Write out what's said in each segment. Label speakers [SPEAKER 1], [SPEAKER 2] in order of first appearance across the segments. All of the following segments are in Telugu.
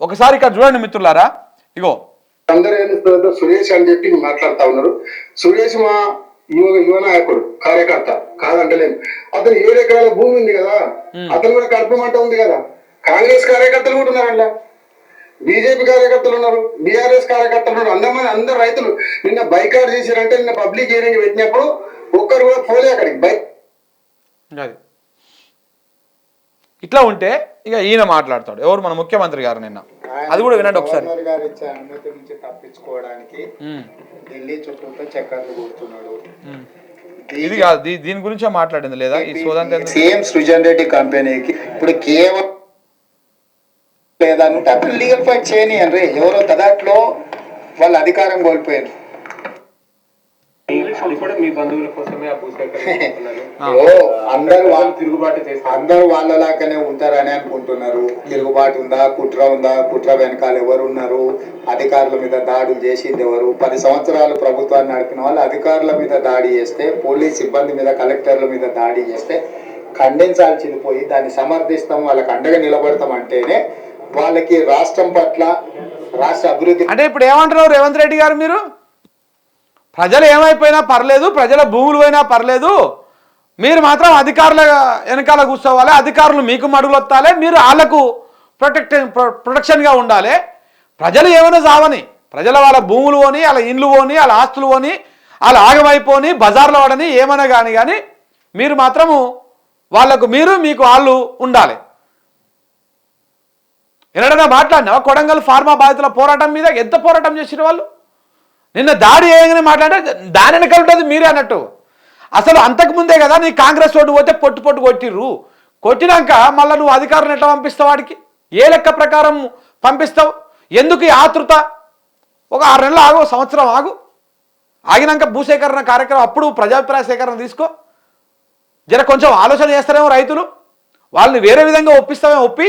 [SPEAKER 1] ఒకసారి ఇక్కడ చూడండి మిత్రులారా. ఇగో.
[SPEAKER 2] అందరూ సురేష్ అని చెప్పి మాట్లాడుతా ఉన్నారు. సురేష్ మా యువ యువ నాయకుడు కార్యకర్త కాదంటలేము అతను ఏడు ఎకరాల భూమి ఉంది కదా. అతను కూడా కడపమంట ఉంది కదా. కాంగ్రెస్ కార్యకర్తలు కూడా ఉన్నారు అందులో బీజేపీ కార్యకర్తలు ఉన్నారు. బీఆర్ఎస్ కార్యకర్తలు ఉన్నారు. అందమంది అందరు రైతులు నిన్న బైకాట్ చేశారంటే నిన్న పబ్లిక్ హియరింగ్ పెట్టినప్పుడు ఒక్కరు కూడా పోలే అక్కడికి. బైక్
[SPEAKER 1] ఇట్లా ఉంటే ఇక ఈయన మాట్లాడతాడు. ఎవరు? మన ముఖ్యమంత్రి గారు నిన్న. అది కూడా వినండి ఒకసారి.
[SPEAKER 3] అనుమతి నుంచి తప్పించుకోవడానికి ఢిల్లీ చక్కర్లు కొడుతున్నాడు.
[SPEAKER 1] ఇది కాదు దీని గురించే మాట్లాడింది లేదా? ఈ సోదంతా ఎందుకు?
[SPEAKER 3] సేమ్ సృజన్ రెడ్డి కంపెనీకి ఇప్పుడు కేవలం లేదనుంటే అప్పుడు లీగల్ ఫైట్ చేయనియండి ఎవరో తదాట్లో వాళ్ళ అధికారం కోల్పోయారు
[SPEAKER 4] అది కూడా మీ బంధువుల కోసమే ఆ
[SPEAKER 3] అందరూ వా-
[SPEAKER 4] తిరుగుబాటు చేస్తారు.
[SPEAKER 3] అందరూ వాళ్ళలాగానే ఉంటారని అనుకుంటున్నారు. తిరుగుబాటు ఉందా కుట్ర ఉందా కుట్ర వెనకాల ఎవరు ఉన్నారు అధికారుల మీద దాడులు చేసింది ఎవరు? పది సంవత్సరాలు ప్రభుత్వాన్ని నడిపిన వాళ్ళు అధికారుల మీద దాడి చేస్తే పోలీస్ సిబ్బంది మీద కలెక్టర్ల మీద దాడి చేస్తే ఖండించాల్సింది పోయి దాన్ని సమర్థిస్తాం వాళ్ళకి అండగా నిలబడతాం అంటేనే వాళ్ళకి రాష్ట్రం పట్ల రాష్ట్ర అభివృద్ధి
[SPEAKER 1] అంటే ఇప్పుడు ఏమంటున్నారు రేవంత్ రెడ్డి గారు మీరు? ప్రజలు ఏమైపోయినా పర్లేదు ప్రజల భూములు పోయినా పర్లేదు. మీరు మాత్రం అధికారుల వెనకాల కూర్చోవాలి అధికారులు మీకు మడుగులు వస్తాలి మీరు వాళ్ళకు ప్రొటెక్ట్ ప్రొటెక్షన్గా ఉండాలి. ప్రజలు ఏమైనా చావని ప్రజల వాళ్ళ భూములు పోని వాళ్ళ ఇండ్లు పోని వాళ్ళ ఆస్తులు పోని వాళ్ళ ఆగమైపోని బజార్లో వాడని ఏమైనా కానీ కానీ మీరు మాత్రము వాళ్ళకు మీరు మీకు వాళ్ళు ఉండాలి. ఎన్నడైనా మాట్లాడినావా? కొడంగల్ ఫార్మా బాధితుల పోరాటం మీద ఎంత పోరాటం చేసిన వాళ్ళు? నిన్న దాడి చేయగానే మాట్లాడే దాని వెనకాల ఉంటుంది మీరే అన్నట్టు. అసలు అంతకుముందే కదా నీ కాంగ్రెస్ ఓటు పోతే పొట్టు పొట్టు కొట్టిర్రు. కొట్టినాక మళ్ళీ నువ్వు అధికారులను ఎట్లా పంపిస్తావు వాడికి? ఏ లెక్క ప్రకారం పంపిస్తావు? ఎందుకు ఆతృత? ఒక ఆరు నెలలు ఆగు సంవత్సరం ఆగు. ఆగినాక భూసేకరణ కార్యక్రమం అప్పుడు ప్రజాభిప్రాయ సేకరణ తీసుకో. జర కొంచెం ఆలోచన చేస్తారేమో రైతులు. వాళ్ళని వేరే విధంగా ఒప్పిస్తామేమో ఒప్పి.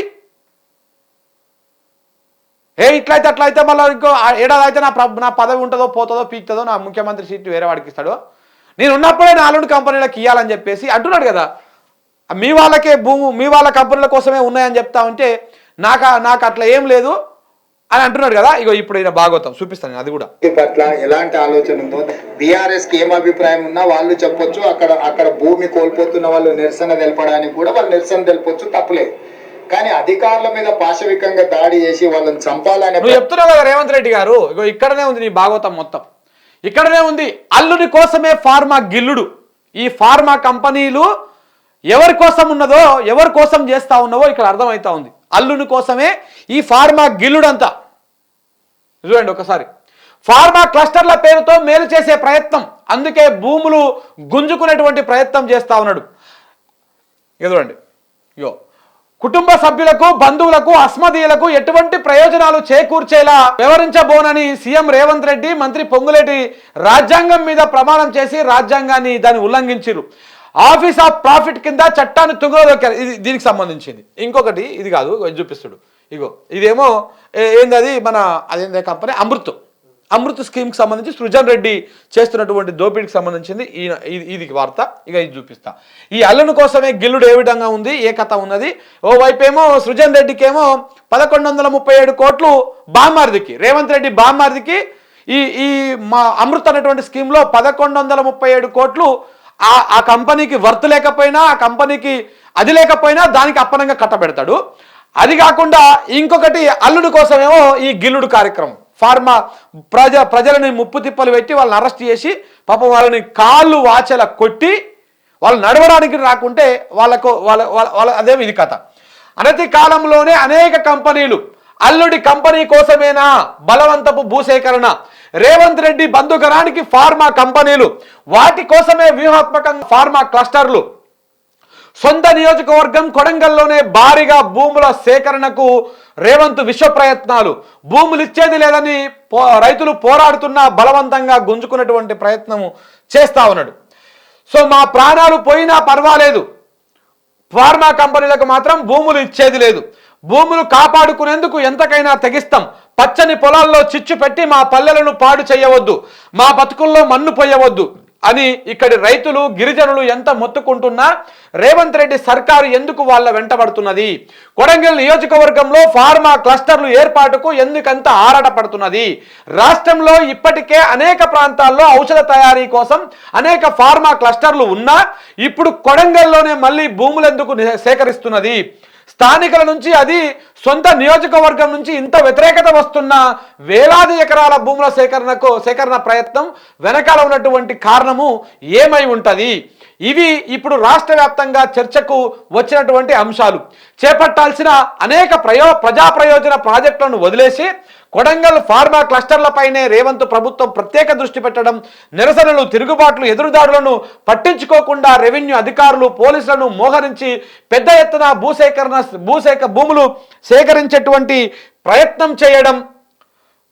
[SPEAKER 1] ఏ ఇట్లయితే అట్లయితే మళ్ళీ ఇంకో ఏడాది అయితే నా నా పదవి ఉంటుందో పోతుందో పీక్తుందో నా ముఖ్యమంత్రి సీట్ వేరే వాడికి ఇస్తాడు? నేను ఉన్నప్పుడే నాలుగు కంపెనీలకు ఇవ్వాలని చెప్పేసి అంటున్నాడు కదా. మీ వాళ్ళకే భూము మీ వాళ్ళ కంపెనీల కోసమే ఉన్నాయని చెప్తా ఉంటే నాకు నాకు అట్లా ఏం లేదు అని అంటున్నాడు కదా. ఇగో ఇప్పుడు ఈయన భాగవతం చూపిస్తాను అది కూడా.
[SPEAKER 3] పట్ల ఎలాంటి ఆలోచన ఉందో బీఆర్ఎస్కి ఏం అభిప్రాయం ఉన్నా వాళ్ళు చెప్పొచ్చు అక్కడ అక్కడ భూమి కోల్పోతున్న వాళ్ళు నిరసన తెలపడానికి కూడా వాళ్ళు నిరసన తెలపొచ్చు తప్పలేదు. కానీ అధికారుల మీద పాశవికంగా దాడి చేసి వాళ్ళని చంపాలని
[SPEAKER 1] నువ్వు చెప్తున్నావు కదా రేవంత్ రెడ్డి గారు ఇగో ఇక్కడనే ఉంది నీ భాగవతం మొత్తం. ఇక్కడనే ఉంది అల్లుని కోసమే ఫార్మా గిల్లుడు. ఈ ఫార్మా కంపెనీలు ఎవరి కోసం ఉన్నదో ఎవరి కోసం చేస్తా ఉన్నవో ఇక్కడ అర్థమవుతా ఉంది. అల్లుని కోసమే ఈ ఫార్మా గిల్లుడంతా. చూడండి ఒకసారి. ఫార్మా క్లస్టర్ల పేరుతో మేలు చేసే ప్రయత్నం. అందుకే భూములు గుంజుకునేటువంటి ప్రయత్నం చేస్తా ఉన్నాడు. ఇక చూడండి కుటుంబ సభ్యులకు బంధువులకు అస్మదీయులకు ఎటువంటి ప్రయోజనాలు చేకూర్చేలా వివరించబోనని సీఎం రేవంత్ రెడ్డి మంత్రి పొంగులేటి రాజ్యాంగం మీద ప్రమాణం చేసి రాజ్యాంగాన్ని దాన్ని ఉల్లంఘించారు ఆఫీస్ ఆఫ్ ప్రాఫిట్ కింద చట్టాన్ని తుంగలోకి ఇది దీనికి సంబంధించింది. ఇంకొకటి ఇది కాదు చూపిస్తుడు. ఇగో ఇదేమో ఏంది ఏందది? మన అదేందే కంపెనీ? అమృత్. అమృత్ స్కీమ్కి సంబంధించి సృజన్ రెడ్డి చేస్తున్నటువంటి దోపిడీకి సంబంధించింది ఈయన ఇది వార్త. ఇక ఇది చూపిస్తా. ఈ అల్లుని కోసమే గిల్లుడు ఏ విధంగా ఉంది? ఏ కథ ఉన్నది? ఓవైపేమో ఏమో సృజన్ రెడ్డికేమో పదకొండు వందల ముప్పై ఏడు కోట్లు బామ్మార్దికి రేవంత్ రెడ్డి బామ్మార్దికి ఈ ఈ మా అమృత్ అనేటువంటి స్కీమ్లో పదకొండు వందల ముప్పై ఏడు కోట్లు ఆ ఆ కంపెనీకి వర్త్ లేకపోయినా ఆ కంపెనీకి అది లేకపోయినా దానికి అప్పనంగా కట్టబెడతాడు. అది కాకుండా ఇంకొకటి అల్లుడు కోసమేమో ఈ గిల్లుడు కార్యక్రమం. ఫార్మా ప్రజ ప్రజలని ముప్పు తిప్పలు పెట్టి వాళ్ళని అరెస్ట్ చేసి పాపం వాళ్ళని కాళ్ళు వాచెల కొట్టి వాళ్ళు నడవడానికి రాకుంటే వాళ్ళకు వాళ్ళ వాళ్ళ వాళ్ళ ఇది కథ. అనతి కాలంలోనే అనేక కంపెనీలు అల్లుడి కంపెనీ కోసమేనా? బలవంతపు భూసేకరణ. రేవంత్ రెడ్డి బంధుకరానికి ఫార్మా కంపెనీలు. వాటి కోసమే వ్యూహాత్మకంగా ఫార్మా క్లస్టర్లు. సొంత నియోజకవర్గం కొడంగల్లోనే భారీగా భూముల సేకరణకు రేవంత్ విశ్వ ప్రయత్నాలు. భూములు ఇచ్చేది లేదని పో రైతులు పోరాడుతున్నా బలవంతంగా గుంజుకున్నటువంటి ప్రయత్నము చేస్తా ఉన్నాడు. సో మా ప్రాణాలు పోయినా పర్వాలేదు. ఫార్మా కంపెనీలకు మాత్రం భూములు ఇచ్చేది లేదు. భూములు కాపాడుకునేందుకు ఎంతకైనా తెగిస్తాం. పచ్చని పొలాల్లో చిచ్చు పెట్టి మా పల్లెలను పాడు చేయవద్దు. మా బతుకుల్లో మన్ను పోయవద్దు. అని ఇక్కడి రైతులు గిరిజనులు ఎంత మొత్తుకుంటున్నా రేవంత్ రెడ్డి సర్కారు ఎందుకు వాళ్ళ వెంటబడుతున్నది కొడంగల్ నియోజకవర్గంలో ఫార్మా క్లస్టర్లు ఏర్పాటుకు ఎందుకంత ఆరాటపడుతున్నది రాష్ట్రంలో ఇప్పటికే అనేక ప్రాంతాల్లో ఔషధ తయారీ కోసం అనేక ఫార్మా క్లస్టర్లు ఉన్నా ఇప్పుడు కొడంగల్లోనే మళ్ళీ భూములు ఎందుకు సేకరిస్తున్నది? స్థానికుల నుంచి అది సొంత నియోజకవర్గం నుంచి ఇంత వ్యతిరేకత వస్తున్న వేలాది ఎకరాల భూముల సేకరణకు సేకరణ ప్రయత్నం వెనకాల ఉన్నటువంటి కారణము ఏమై ఉంటుంది? ఇవి ఇప్పుడు రాష్ట్ర వ్యాప్తంగా చర్చకు వచ్చినటువంటి అంశాలు. చేపట్టాల్సిన అనేక ప్రయో ప్రజా ప్రయోజన ప్రాజెక్టులను వదిలేసి కొడంగల్ ఫార్మా క్లస్టర్లపైనే రేవంత్ ప్రభుత్వం ప్రత్యేక దృష్టి పెట్టడం నిరసనలు తిరుగుబాట్లు ఎదురుదాడులను పట్టించుకోకుండా రెవెన్యూ అధికారులు పోలీసులను మోహరించి పెద్ద ఎత్తున భూసేకరణ భూసేక భూములు సేకరించేటువంటి ప్రయత్నం చేయడం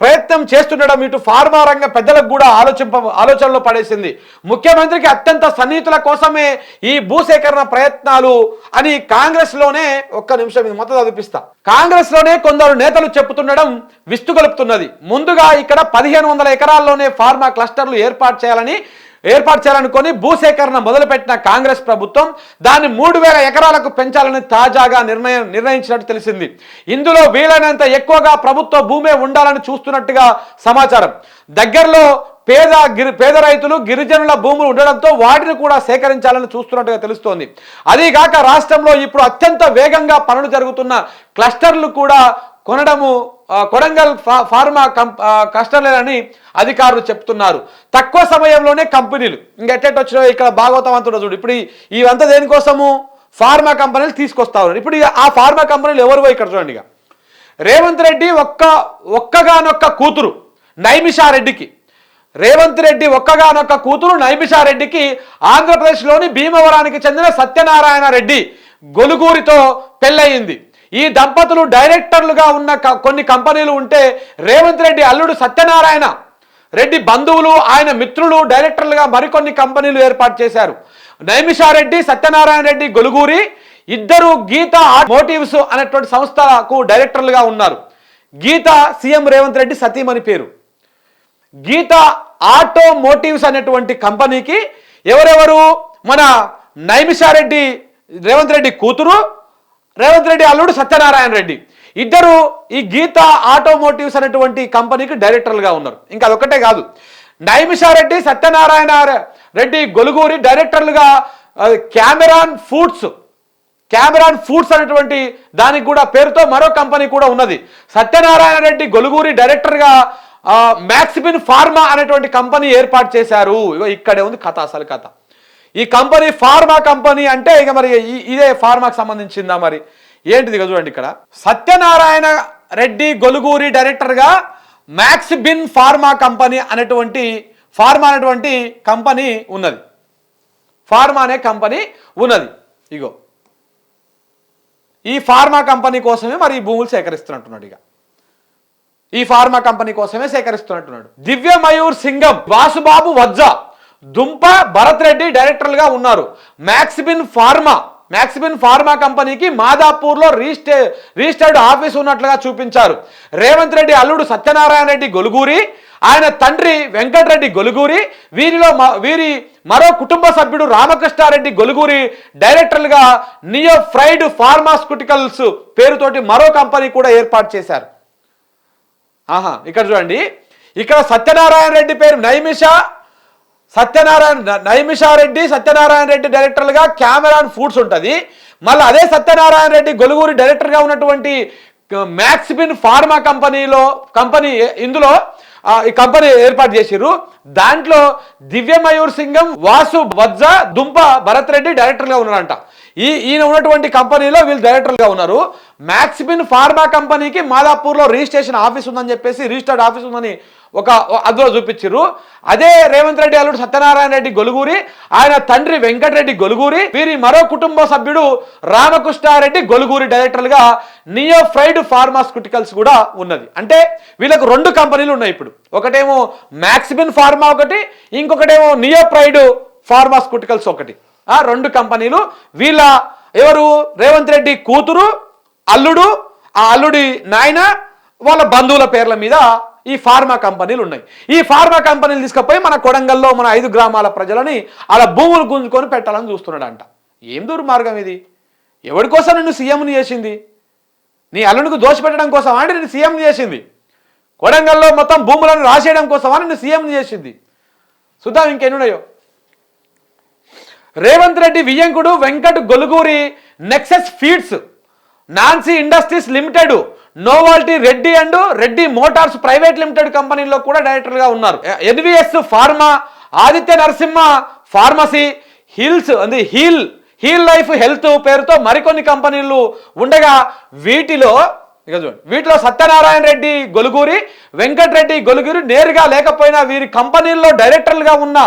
[SPEAKER 1] ప్రయత్నం చేస్తుండడం ఇటు ఫార్మా రంగ పెద్దలకు కూడా ఆలోచింప ఆలోచనలో పడేసింది. ముఖ్యమంత్రికి అత్యంత సన్నిహితుల కోసమే ఈ భూసేకరణ ప్రయత్నాలు అని కాంగ్రెస్లోనే ఒక్క నిమిషం ఇది మొత్తం చదివిస్తా కాంగ్రెస్లోనే కొందరు నేతలు చెప్పుతుండడం విస్తుగొలుపుతున్నది. ముందుగా ఇక్కడ పదిహేను వందల ఎకరాల్లోనే ఫార్మా క్లస్టర్లు ఏర్పాటు చేయాలని ఏర్పాటు చేయాలనుకొని భూసేకరణ మొదలుపెట్టిన కాంగ్రెస్ ప్రభుత్వం దాన్ని మూడు వేల ఎకరాలకు పెంచాలని తాజాగా నిర్ణయం నిర్ణయించినట్టు తెలిసింది. ఇందులో వీలైనంత ఎక్కువగా ప్రభుత్వ భూమే ఉండాలని చూస్తున్నట్టుగా సమాచారం. దగ్గరలో పేద గిరి పేద రైతులు గిరిజనుల భూములు ఉండడంతో వాటిని కూడా సేకరించాలని చూస్తున్నట్టుగా తెలుస్తోంది. అదీగాక రాష్ట్రంలో ఇప్పుడు అత్యంత వేగంగా పనులు జరుగుతున్న క్లస్టర్లు కూడా కొనడము కొడంగల్ ఫార్మా కంప్ ఆ, అధికారులు చెప్తున్నారు. తక్కువ సమయంలోనే కంపెనీలు ఇంకెట్టెట్ వచ్చినా ఇక్కడ భాగవతం అంటున్నారు చూడు. ఇప్పుడు ఇవంతా దేనికోసము? ఫార్మా కంపెనీలు తీసుకొస్తా ఉన్నారు. ఇప్పుడు ఆ ఫార్మా కంపెనీలు ఎవరివో ఇక్కడ చూడండి ఇక. రేవంత్ రెడ్డి ఒక్క ఒక్కగానొక్క కూతురు నైమిషారెడ్డికి రేవంత్ రెడ్డి ఒక్కగానొక్క కూతురు నైమిషారెడ్డికి ఆంధ్రప్రదేశ్లోని భీమవరానికి చెందిన సత్యనారాయణ రెడ్డి గొలుగూరితో పెళ్ళయింది. ఈ దంపతులు డైరెక్టర్లుగా ఉన్న కొన్ని కంపెనీలు ఉంటే రేవంత్ రెడ్డి అల్లుడు సత్యనారాయణ రెడ్డి బంధువులు ఆయన మిత్రులు డైరెక్టర్లుగా మరికొన్ని కంపెనీలు ఏర్పాటు చేశారు. నైమిషారెడ్డి సత్యనారాయణ రెడ్డి గొలుగూరి ఇద్దరు గీత మోటివ్స్ అనేటువంటి సంస్థకు డైరెక్టర్లుగా ఉన్నారు. గీత సీఎం రేవంత్ రెడ్డి సతీమణి పేరు. గీత ఆటో మోటివ్స్ అనేటువంటి కంపెనీకి ఎవరెవరు? మన నైమిషారెడ్డి రేవంత్ రెడ్డి కూతురు రేవంత్ రెడ్డి అల్లుడు సత్యనారాయణ రెడ్డి. ఇద్దరు ఈ గీత ఆటోమోటివ్స్ అనేటువంటి కంపెనీకి డైరెక్టర్లుగా ఉన్నారు. ఇంకా అదొక్కటే కాదు. నైమిషారెడ్డి సత్యనారాయణ రెడ్డి గొలుగూరి డైరెక్టర్లుగా కెమెరాన్ ఫుడ్స్ కెమెరాన్ ఫుడ్స్ అనేటువంటి దానికి కూడా పేరుతో మరో కంపెనీ కూడా ఉన్నది. సత్యనారాయణ రెడ్డి గొలుగూరి డైరెక్టర్గా మ్యాక్సిమిన్ ఫార్మా అనేటువంటి కంపెనీ ఏర్పాటు చేశారు. ఇగో ఇక్కడే ఉంది కథ అసలు కథ ఈ కంపెనీ ఫార్మా కంపెనీ అంటే ఇక మరి ఇదే ఫార్మాకి సంబంధించిందా మరి? ఏంటిది ఇక చూడండి ఇక్కడ. సత్యనారాయణ రెడ్డి గొలుగూరి డైరెక్టర్గా మ్యాక్స్ బిన్ ఫార్మా కంపెనీ అనేటువంటి ఫార్మా అనేటువంటి కంపెనీ ఉన్నది. ఫార్మా అనే కంపెనీ ఉన్నది. ఇగో. ఈ ఫార్మా కంపెనీ కోసమే మరి ఈ భూములు సేకరిస్తున్నట్టున్నాడు ఇక. ఈ ఫార్మా కంపెనీ కోసమే సేకరిస్తున్నట్టున్నాడు. దివ్య మయూర్ సింగం వాసుబాబు వజ్జ. దుంప భరత్ రెడ్డి డైరెక్టర్లుగా ఉన్నారు. మ్యాక్సిబిన్ ఫార్మా మ్యాక్సిబిన్ ఫార్మా కంపెనీకి మాదాపూర్లో రిజిస్టే రిజిస్టర్డ్ ఆఫీస్ ఉన్నట్లుగా చూపించారు. రేవంత్ రెడ్డి అల్లుడు సత్యనారాయణ రెడ్డి గొలుగూరి ఆయన తండ్రి వెంకటరెడ్డి గొలుగూరి వీరిలో మ- వీరి మరో కుటుంబ సభ్యుడు రామకృష్ణారెడ్డి గొలుగూరి డైరెక్టర్లుగా నియో ఫ్రైడ్ ఫార్మాస్యూటికల్స్ పేరుతోటి మరో కంపెనీ కూడా ఏర్పాటు చేశారు. ఆహా ఇక్కడ చూడండి. ఇక్కడ సత్యనారాయణ రెడ్డి పేరు నైమిష సత్యనారాయణ నైమిషారెడ్డి సత్యనారాయణ రెడ్డి డైరెక్టర్లుగా కెమెరాన్ ఫుడ్స్ ఉంటుంది. మళ్ళీ అదే సత్యనారాయణ రెడ్డి గొలుగురి డైరెక్టర్గా ఉన్నటువంటి మ్యాక్సిబిన్ ఫార్మా కంపెనీలో కంపెనీ ఇందులో ఈ కంపెనీ ఏర్పాటు చేసిర్రు. దాంట్లో దివ్యమయూర్ సింగం వాసు వజ్జ దుంప భరత్ రెడ్డి డైరెక్టర్గా ఉన్నారంట. ఈ ఈయన ఉన్నటువంటి కంపెనీలో వీళ్ళు డైరెక్టర్గా ఉన్నారు. మ్యాక్సిబిన్ ఫార్మా కంపెనీకి మాదాపూర్లో రిజిస్ట్రేషన్ ఆఫీస్ ఉందని చెప్పేసి రిజిస్టర్డ్ ఆఫీస్ ఉందని ఒక అందులో చూపించారు అదే రేవంత్ రెడ్డి అల్లుడు సత్యనారాయణ రెడ్డి గొలుగురి ఆయన తండ్రి వెంకటరెడ్డి గొలుగూరి వీరి మరో కుటుంబ సభ్యుడు రామకృష్ణారెడ్డి గొలుగురి డైరెక్టర్లుగా నియో ఫ్రైడ్ ఫార్మాస్యూటికల్స్ కూడా ఉన్నది. అంటే వీళ్ళకు రెండు కంపెనీలు ఉన్నాయి ఇప్పుడు. ఒకటేమో మ్యాక్సిబిన్ ఫార్మా ఒకటి ఇంకొకటేమో నియో ఫ్రైడ్ ఫార్మాస్యూటికల్స్ ఒకటి. ఆ రెండు కంపెనీలు వీళ్ళ ఎవరు? రేవంత్ రెడ్డి కూతురు అల్లుడు ఆ అల్లుడి నాయన వాళ్ళ బంధువుల పేర్ల మీద ఈ ఫార్మా కంపెనీలు ఉన్నాయి. ఈ ఫార్మా కంపెనీలు తీసుకుపోయి మన కొడంగల్లో మన ఐదు గ్రామాల ప్రజలని అలా భూములు గుంజుకొని పెట్టాలని చూస్తున్నాడంట. ఏం దుర్మార్గం ఇది? ఎవరి కోసం నిన్ను సీఎంని చేసింది? నీ అల్లుడికి దోషపెట్టడం కోసం అంటే నేను సీఎంని చేసింది? కొడంగల్లో మొత్తం భూములను రాసేయడం కోసమా నిన్ను సీఎంని చేసింది? చూద్దాం ఇంకెన్నున్నాయో Revanth Reddy వియ్యంకుడు Venkat Goluguri nexus feeds Nancy industries limited novelty Reddy and Reddy motors private limited కంపెనీలో కూడా డైరెక్టర్గా ఉన్నారు. NVS pharma Aditya Narasimha pharmacy hills అది హీల్ హీల్ లైఫ్ హెల్త్ పేరుతో మరికొన్ని కంపెనీలు ఉండగా వీటిలో ఇక చూడండి. వీటిలో సత్యనారాయణ రెడ్డి గొలుగూరి వెంకటరెడ్డి గొలుగురు నేరుగా లేకపోయినా వీరి కంపెనీల్లో డైరెక్టర్లుగా ఉన్న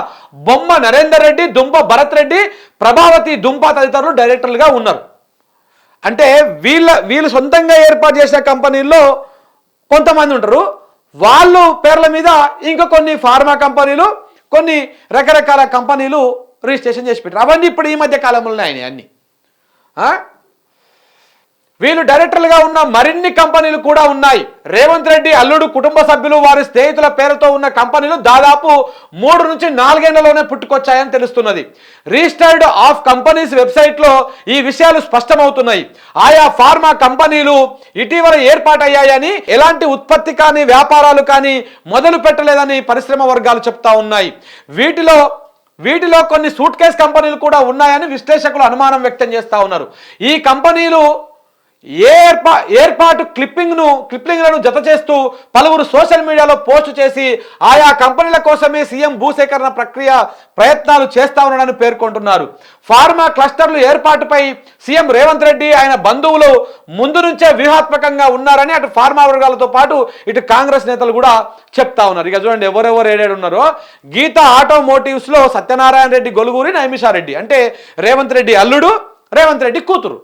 [SPEAKER 1] బొమ్మ నరేందర్ రెడ్డి దుంప భరత్ రెడ్డి ప్రభావతి దుంప తదితరులు డైరెక్టర్లుగా ఉన్నారు. అంటే వీళ్ళ వీళ్ళు సొంతంగా ఏర్పాటు చేసిన కంపెనీల్లో కొంతమంది ఉంటారు. వాళ్ళు పేర్ల మీద ఇంకా కొన్ని ఫార్మా కంపెనీలు కొన్ని రకరకాల కంపెనీలు రిజిస్ట్రేషన్ చేసి పెట్టారు. అవన్నీ ఇప్పుడు ఈ మధ్య కాలంలోనే అయినాయి అన్నీ. వీళ్ళు డైరెక్టర్లుగా ఉన్న మరిన్ని కంపెనీలు కూడా ఉన్నాయి. రేవంత్ రెడ్డి అల్లుడు కుటుంబ సభ్యులు వారి స్నేహితుల పేరుతో ఉన్న కంపెనీలు దాదాపు మూడు నుంచి నాలుగేళ్ళలోనే పుట్టుకొచ్చాయని తెలుస్తున్నది. రిజిస్టర్డ్ ఆఫ్ కంపెనీస్ వెబ్సైట్లో ఈ విషయాలు స్పష్టమవుతున్నాయి. ఆయా ఫార్మా కంపెనీలు ఇటీవల ఏర్పాటయ్యాయని ఎలాంటి ఉత్పత్తి కానీ వ్యాపారాలు కానీ మొదలు పెట్టలేదని పరిశ్రమ వర్గాలు చెప్తా ఉన్నాయి. వీటిలో వీటిలో కొన్ని సూట్ కేస్ కంపెనీలు కూడా ఉన్నాయని విశ్లేషకులు అనుమానం వ్యక్తం చేస్తూ ఉన్నారు. ఈ కంపెనీలు ఏర్పా ఏర్పాటు క్లిప్పింగ్ను క్లిప్పింగ్లను జత చేస్తూ పలువురు సోషల్ మీడియాలో పోస్టు చేసి ఆయా కంపెనీల కోసమే సీఎం భూసేకరణ ప్రక్రియ ప్రయత్నాలు చేస్తా ఉన్నాడని పేర్కొంటున్నారు. ఫార్మా క్లస్టర్లు ఏర్పాటుపై సీఎం రేవంత్ రెడ్డి ఆయన బంధువులు ముందు నుంచే వ్యూహాత్మకంగా ఉన్నారని అటు ఫార్మా వర్గాలతో పాటు ఇటు కాంగ్రెస్ నేతలు కూడా చెప్తా ఉన్నారు. ఇక చూడండి ఎవరెవరు ఏడేడు ఉన్నారో. గీత ఆటోమోటివ్స్లో సత్యనారాయణ రెడ్డి గొలుగూరి నైమిషారెడ్డి. అంటే రేవంత్ రెడ్డి అల్లుడు రేవంత్ రెడ్డి కూతురు.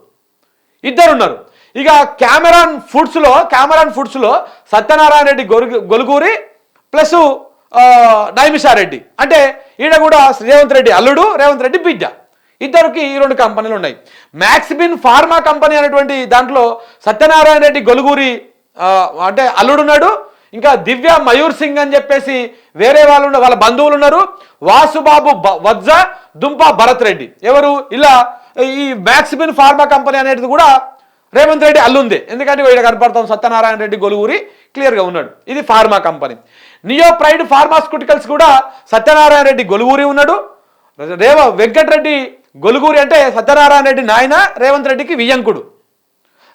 [SPEAKER 1] ఇద్దరు ఉన్నారు ఇక కెమెరాన్ ఫుడ్స్లో కెమెరాన్ ఫుడ్స్లో సత్యనారాయణ రెడ్డి గొలుగు గొలుగూరి ప్లస్ నైమిషారెడ్డి. అంటే ఈయన కూడా రేవంత్ రెడ్డి అల్లుడు రేవంత్ రెడ్డి బిడ్డ. ఇద్దరికి ఈ రెండు కంపెనీలు ఉన్నాయి. మ్యాక్సిబిన్ ఫార్మా కంపెనీ అనేటువంటి దాంట్లో సత్యనారాయణ రెడ్డి గొలుగూరి అంటే అల్లుడున్నాడు. ఇంకా దివ్య మయూర్ సింగ్ అని చెప్పేసి వేరే వాళ్ళు ఉన్న వాళ్ళ బంధువులు ఉన్నారు. వాసుబాబు వజ్జ దుంప భరత్ రెడ్డి. ఎవరు? ఇలా ఈ మ్యాక్సిమిన్ ఫార్మా కంపెనీ అనేది కూడా రేవంత్ రెడ్డి అల్లుంది. ఎందుకంటే వీడు కనపడతాం సత్యనారాయణ రెడ్డి గొలుగురి క్లియర్గా ఉన్నాడు. ఇది pharma company neo pride pharmaceuticals కూడా సత్యనారాయణ రెడ్డి గొలుగురి ఉన్నాడు. రేవ వెంకటరెడ్డి గొలుగురి అంటే సత్యనారాయణ రెడ్డి నాయన రేవంత్ రెడ్డికి వియ్యంకుడు.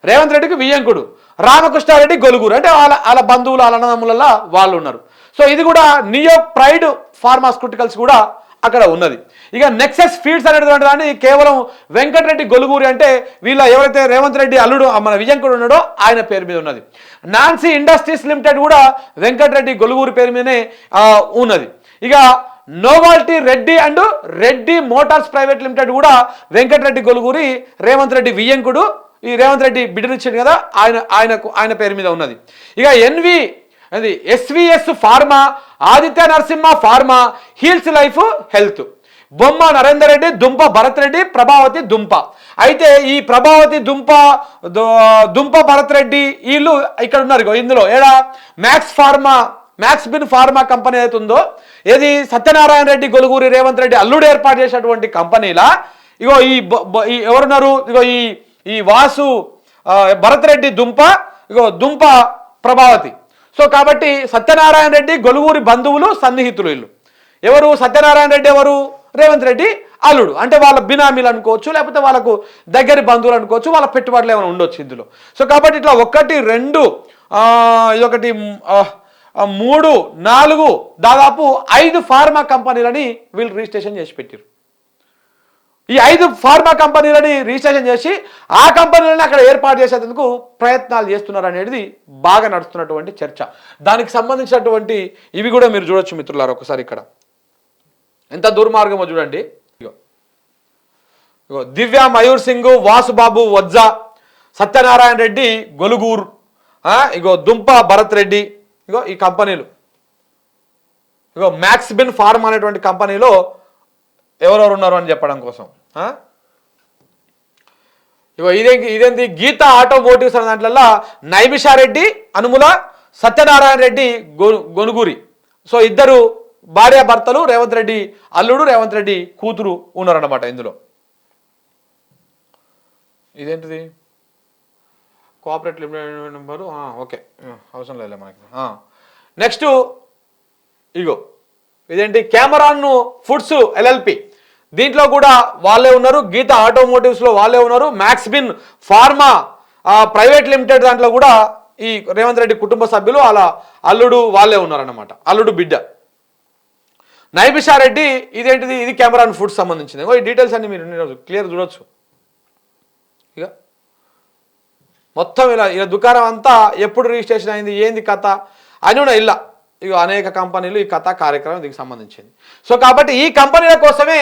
[SPEAKER 1] రేవంత్ రెడ్డికి వియ్యంకుడు. రామకృష్ణారెడ్డి గొలుగురు. అంటే వాళ్ళ వాళ్ళ బంధువులు వాళ్ళ అన్నదమ్ములలో వాళ్ళు ఉన్నారు. సో ఇది కూడా నియో ప్రైడ్ ఫార్మాస్యూటికల్స్ కూడా అక్కడ ఉన్నది. ఇక నెక్సెస్ ఫీడ్స్ అనేటువంటి దాన్ని కేవలం వెంకటరెడ్డి గొలుగూరి అంటే వీళ్ళ ఎవరైతే రేవంత్ రెడ్డి అల్లుడు మన విజయంకుడు ఉన్నాడో ఆయన పేరు మీద ఉన్నది. నాన్సీ ఇండస్ట్రీస్ లిమిటెడ్ కూడా వెంకటరెడ్డి గొలుగూరి పేరు మీదనే ఉన్నది. ఇక novelty Reddy and Reddy motors private limited కూడా వెంకటరెడ్డి గొలుగూరి రేవంత్ రెడ్డి వియ్యంకుడు ఈ రేవంత్ రెడ్డి బిడ్డనిచ్చాడు కదా ఆయన ఆయనకు ఆయన పేరు మీద ఉన్నది. ఇక ఎన్వి అది SVS pharma Aditya Narasimha pharma heels life health Bomma Narender Reddy దుంప భరత్ రెడ్డి ప్రభావతి దుంప. అయితే ఈ ప్రభావతి దుంప దు- దుంప భరత్ రెడ్డి వీళ్ళు ఇక్కడ ఉన్నారు ఇగో ఇందులో. ఏడా? Max pharma max bin pharma company ఏదైతే ఉందో ఏది సత్యనారాయణ రెడ్డి గొలుగూరి రేవంత్ రెడ్డి అల్లుడు ఏర్పాటు చేసినటువంటి కంపెనీలా ఇగో ఈ ఎవరున్నారు? ఇగో ఈ ఈ వాసు భరత్ రెడ్డి దుంప ఇగో దుంప ప్రభావతి. సో కాబట్టి సత్యనారాయణ రెడ్డి గొలుగురి బంధువులు సన్నిహితులు వీళ్ళు. ఎవరు? సత్యనారాయణ రెడ్డి ఎవరు? రేవంత్ రెడ్డి అల్లుడు. అంటే వాళ్ళ బినామీలు అనుకోవచ్చు లేకపోతే వాళ్ళకు దగ్గర బంధువులు అనుకోవచ్చు వాళ్ళ పెట్టుబడులు ఏమైనా ఉండొచ్చు ఇందులో. సో కాబట్టి ఇట్లా ఒకటి రెండు ఆ, ఇదొకటి మూడు నాలుగు దాదాపు ఐదు ఫార్మా కంపెనీలని వీళ్ళు రిజిస్ట్రేషన్ చేసి పెట్టారు ఈ ఐదు ఫార్మా కంపెనీలని రిజిస్ట్రేషన్ చేసి ఆ కంపెనీలను అక్కడ ఏర్పాటు చేసేందుకు ప్రయత్నాలు చేస్తున్నారు అనేది బాగా నడుస్తున్నటువంటి చర్చ. దానికి సంబంధించినటువంటి ఇవి కూడా మీరు చూడొచ్చు మిత్రులారు ఒకసారి ఇక్కడ. ఎంత దుర్మార్గమో చూడండి. ఇగో. ఇగో దివ్య మయూర్ సింగ్ వాసుబాబు వజ్జా సత్యనారాయణ రెడ్డి గొలుగూరు ఇగో దుంప భరత్ రెడ్డి ఇగో ఈ కంపెనీలు. ఇగో మ్యాక్స్ బిన్ ఫార్మ్ అనేటువంటి కంపెనీలో ఎవరెవరు ఉన్నారు అని చెప్పడం కోసం. ఇగో ఇదే ఇదేంటి? గీత ఆటోమోటివ్స్ అనే దాంట్లో నైమిషారెడ్డి అనుముల సత్యనారాయణ రెడ్డి గొనుగూరి. సో ఇద్దరు భార్య భర్తలు రేవంత్ రెడ్డి అల్లుడు రేవంత్ రెడ్డి కూతురు ఉన్నారన్నమాట ఇందులో. ఇదేంటిది? Cooperative limited number? ఓకే. అవసరం లేదు మనకి. నెక్స్ట్ ఇగో ఇదేంటి? కెమెరాను ఫుడ్స్ ఎల్ఎల్పి. దీంట్లో కూడా వాళ్ళే ఉన్నారు. గీత ఆటోమోటివ్స్లో వాళ్ళే ఉన్నారు. మ్యాక్స్బిన్ ఫార్మా ప్రైవేట్ లిమిటెడ్ దాంట్లో కూడా ఈ రేవంత్ రెడ్డి కుటుంబ సభ్యులు అలా అల్లుడు వాళ్ళే ఉన్నారన్నమాట. అల్లుడు బిడ్డ. నైబిషారెడ్డి ఇదేంటిది? ఇది కెమెరాన్ ఫుడ్ సంబంధించింది. ఈ డీటెయిల్స్ అన్ని మీరు క్లియర్ చూడొచ్చు. ఇక మొత్తం ఇలా ఇలా దుకాణం అంతా ఎప్పుడు రిజిస్ట్రేషన్ అయింది? ఏంది కథ? అని కూడా ఇలా ఇక అనేక కంపెనీలు ఈ కథ కార్యక్రమం దీనికి సంబంధించింది. సో కాబట్టి ఈ కంపెనీల కోసమే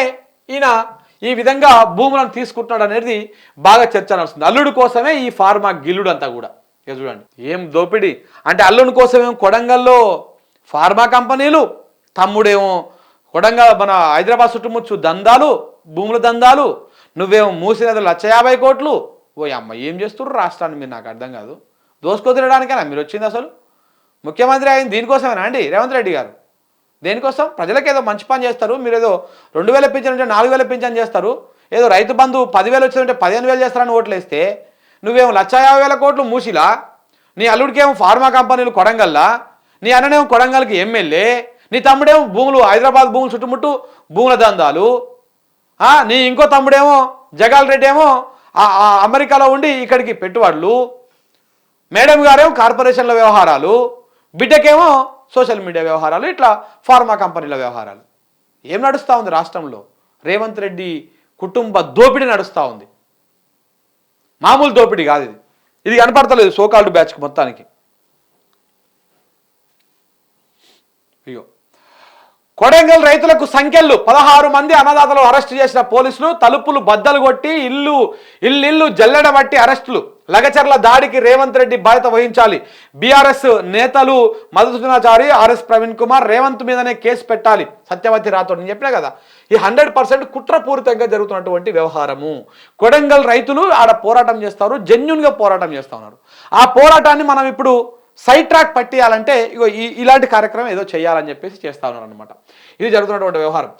[SPEAKER 1] ఈయన ఈ విధంగా భూములను తీసుకుంటున్నాడు అనేది బాగా చర్చ నడుస్తుంది. అల్లుడు కోసమే ఈ ఫార్మా గిల్లుడు అంతా కూడా. ఇక చూడండి ఏం దోపిడి. అంటే అల్లుడు కోసమేమో కొడంగల్లో ఫార్మా కంపెనీలు తమ్ముడేమో కొడంగల్ మన హైదరాబాద్ చుట్టుముచ్చు దందాలు భూముల దందాలు నువ్వేమో మూసినది లక్ష యాభై కోట్లు. ఓ అమ్మ ఏం చేస్తున్నారు రాష్ట్రాన్ని మీరు? నాకు అర్థం కాదు. దోసుకు మీరు వచ్చింది అసలు? ముఖ్యమంత్రి అయింది దీనికోసమేనా అండి? రేవంత్ రెడ్డి గారు. దేనికోసం? ప్రజలకు ఏదో మంచి పని చేస్తారు. మీరు ఏదో రెండు వేల పింఛన్ ఉంటే నాలుగు వేల పింఛన్ చేస్తారు. ఏదో రైతు బంధు పదివేలు వచ్చిందంటే పదిహేను వేలు చేస్తారని ఓట్లు వేస్తే నువ్వేమో లక్ష యాభై వేల కోట్లు మూసిలా? నీ అల్లుడికేమో ఫార్మా కంపెనీలు కొడంగల్లా? నీ అన్ననేమో కొడంగల్కి ఎమ్మెల్యే? నీ తమ్ముడేమో భూములు హైదరాబాద్ భూములు చుట్టుముట్టు భూముల దందాలు? నీ ఇంకో తమ్ముడేమో జగాల్ రెడ్డి ఏమో ఆ అమెరికాలో ఉండి ఇక్కడికి పెట్టుబడులు? మేడం గారేమో కార్పొరేషన్ల వ్యవహారాలు? బిడ్డకేమో సోషల్ మీడియా వ్యవహారాలు ఇట్లా ఫార్మా కంపెనీల వ్యవహారాలు. ఏం నడుస్తూ ఉంది రాష్ట్రంలో? రేవంత్ రెడ్డి కుటుంబ దోపిడీ నడుస్తూ ఉంది. మామూలు దోపిడీ కాదు ఇది. ఇది కనపడతలేదు సోకాల్డ్ బ్యాచ్కి మొత్తానికి. అయ్యో కొడంగల్ రైతులకు సంఖ్యలు. పదహారు మంది అన్నదాతలు అరెస్టు చేసిన పోలీసులు తలుపులు బద్దలు కొట్టి ఇల్లు ఇల్లు జల్లెడ బట్టి అరెస్టులు. లగచర్ల దాడికి రేవంత్ రెడ్డి బాధ్యత వహించాలి. బీఆర్ఎస్ నేతలు మధుసూదనాచారి ఆర్ఎస్ ప్రవీణ్ కుమార్ రేవంత్ మీదనే కేసు పెట్టాలి. సత్యవతి రాథోడ్ నేను చెప్పినా కదా ఈ హండ్రెడ్ పర్సెంట్ కుట్రపూరితంగా జరుగుతున్నటువంటి వ్యవహారము. కొడంగల్ రైతులు ఆడ పోరాటం చేస్తారు జెన్యున్గా పోరాటం చేస్తూ ఉన్నారు. ఆ పోరాటాన్ని మనం ఇప్పుడు సైడ్ ట్రాక్ పట్టేయాలంటే ఇగో ఇలాంటి కార్యక్రమం ఏదో చేయాలని చెప్పేసి చేస్తా ఉన్నారు అనమాట ఇది జరుగుతున్నటువంటి వ్యవహారం.